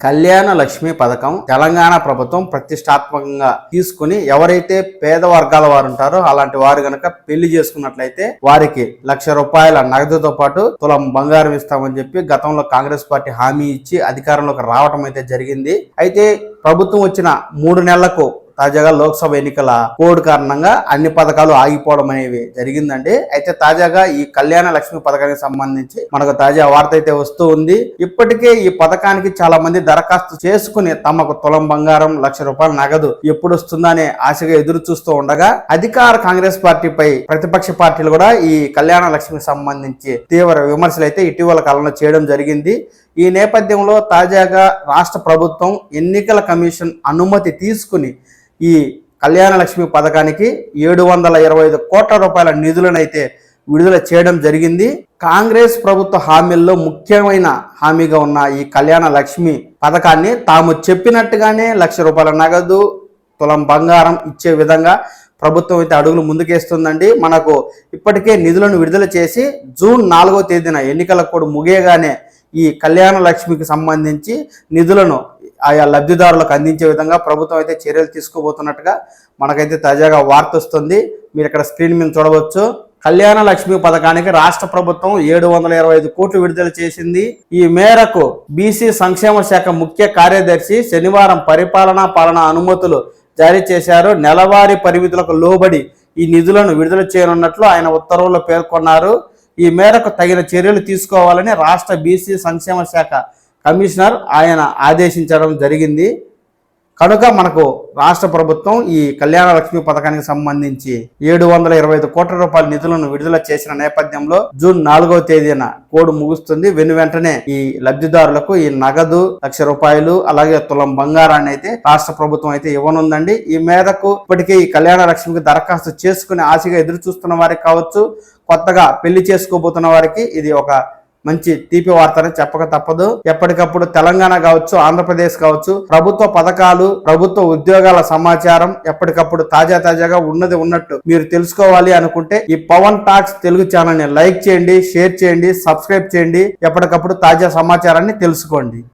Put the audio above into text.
కళ్యాణ లక్ష్మి పథకం తెలంగాణ ప్రభుత్వం ప్రతిష్టాత్మకంగా తీసుకుని ఎవరైతే పేద వర్గాల వారు ఉంటారో అలాంటి వారు గనక పెళ్ళి చేసుకున్నట్లయితే వారికి లక్ష రూపాయల నగదుతో పాటు తులం బంగారం ఇస్తామని చెప్పి గతంలో కాంగ్రెస్ పార్టీ హామీ ఇచ్చి అధికారంలోకి రావటం అయితే జరిగింది. అయితే ప్రభుత్వం వచ్చిన మూడు నెలలకు తాజాగా లోక్సభ ఎన్నికల కోడ్ కారణంగా అన్ని పథకాలు ఆగిపోవడం అనేవి జరిగిందండి. అయితే తాజాగా ఈ కళ్యాణ లక్ష్మి పథకానికి సంబంధించి మనకు తాజా వార్త అయితే వస్తూ ఉంది. ఇప్పటికే ఈ పథకానికి చాలా మంది దరఖాస్తు చేసుకుని తమకు తులం బంగారం లక్ష రూపాయల నగదు ఎప్పుడు వస్తుందా అనే ఆశగా ఎదురు చూస్తూ ఉండగా అధికార కాంగ్రెస్ పార్టీపై ప్రతిపక్ష పార్టీలు కూడా ఈ కళ్యాణ లక్ష్మికి సంబంధించి తీవ్ర విమర్శలు అయితే ఇటీవల కాలంలో చేయడం జరిగింది. ఈ నేపథ్యంలో తాజాగా రాష్ట్ర ప్రభుత్వం ఎన్నికల కమిషన్ అనుమతి తీసుకుని ఈ కళ్యాణ లక్ష్మి పథకానికి ఏడు వందల ఇరవై ఐదు కోట్ల రూపాయల నిధులను అయితే విడుదల చేయడం జరిగింది. కాంగ్రెస్ ప్రభుత్వ హామీల్లో ముఖ్యమైన హామీగా ఉన్న ఈ కళ్యాణ లక్ష్మి పథకాన్ని తాము చెప్పినట్టుగానే లక్ష రూపాయల నగదు తులం బంగారం ఇచ్చే విధంగా ప్రభుత్వం అయితే అడుగులు ముందుకేస్తుందండి. మనకు ఇప్పటికే నిధులను విడుదల చేసి జూన్ నాలుగో తేదీన ఎన్నికల కూడా ముగియగానే ఈ కళ్యాణ లక్ష్మికి సంబంధించి నిధులను ఆయా లబ్ధిదారులకు అందించే విధంగా ప్రభుత్వం అయితే చర్యలు తీసుకోబోతున్నట్టుగా మనకైతే తాజాగా వార్త వస్తుంది. మీరు ఇక్కడ స్క్రీన్ మీద చూడవచ్చు. కళ్యాణ లక్ష్మి పథకానికి రాష్ట్ర ప్రభుత్వం ఏడు వందల ఇరవై ఐదు కోట్లు విడుదల చేసింది. ఈ మేరకు బీసీ సంక్షేమ శాఖ ముఖ్య కార్యదర్శి శనివారం పరిపాలనా పాలన అనుమతులు జారీ చేశారు. నెలవారీ పరిమితులకు లోబడి ఈ నిధులను విడుదల చేయనున్నట్లు ఆయన ఉత్తర్వుల్లో పేర్కొన్నారు. ఈ మేరకు తగిన చర్యలు తీసుకోవాలని రాష్ట్ర బీసీ సంక్షేమ శాఖ కమిషనర్ ఆయన ఆదేశించడం జరిగింది. కనుక మనకు రాష్ట్ర ప్రభుత్వం ఈ కళ్యాణ లక్ష్మి పథకానికి సంబంధించి ఏడు వందల ఇరవై ఐదు కోట్ల రూపాయల నిధులను విడుదల చేసిన నేపథ్యంలో జూన్ నాలుగవ తేదీన కోడ్ ముగుస్తుంది. వెను వెంటనే ఈ లబ్ధిదారులకు ఈ నగదు లక్ష రూపాయలు అలాగే తులం బంగారాన్ని అయితే రాష్ట్ర ప్రభుత్వం అయితే ఇవ్వనుందండి. ఈ మేరకు ఇప్పటికే ఈ కళ్యాణ లక్ష్మికి దరఖాస్తు చేసుకుని ఆశగా ఎదురు చూస్తున్న వారికి కావచ్చు కొత్తగా పెళ్ళి చేసుకోబోతున్న వారికి ఇది ఒక మంచి తీపి వార్తనే చెప్పక తప్పదు. ఎప్పటికప్పుడు తెలంగాణ కావచ్చు ఆంధ్రప్రదేశ్ కావచ్చు ప్రభుత్వ పథకాలు ప్రభుత్వ ఉద్యోగాల సమాచారం ఎప్పటికప్పుడు తాజా తాజాగా ఉన్నది ఉన్నట్టు మీరు తెలుసుకోవాలి అనుకుంటే ఈ పవన్ టాక్స్ తెలుగు ఛానల్ని లైక్ చేయండి షేర్ చేయండి సబ్స్క్రైబ్ చేయండి. ఎప్పటికప్పుడు తాజా సమాచారాన్ని తెలుసుకోండి.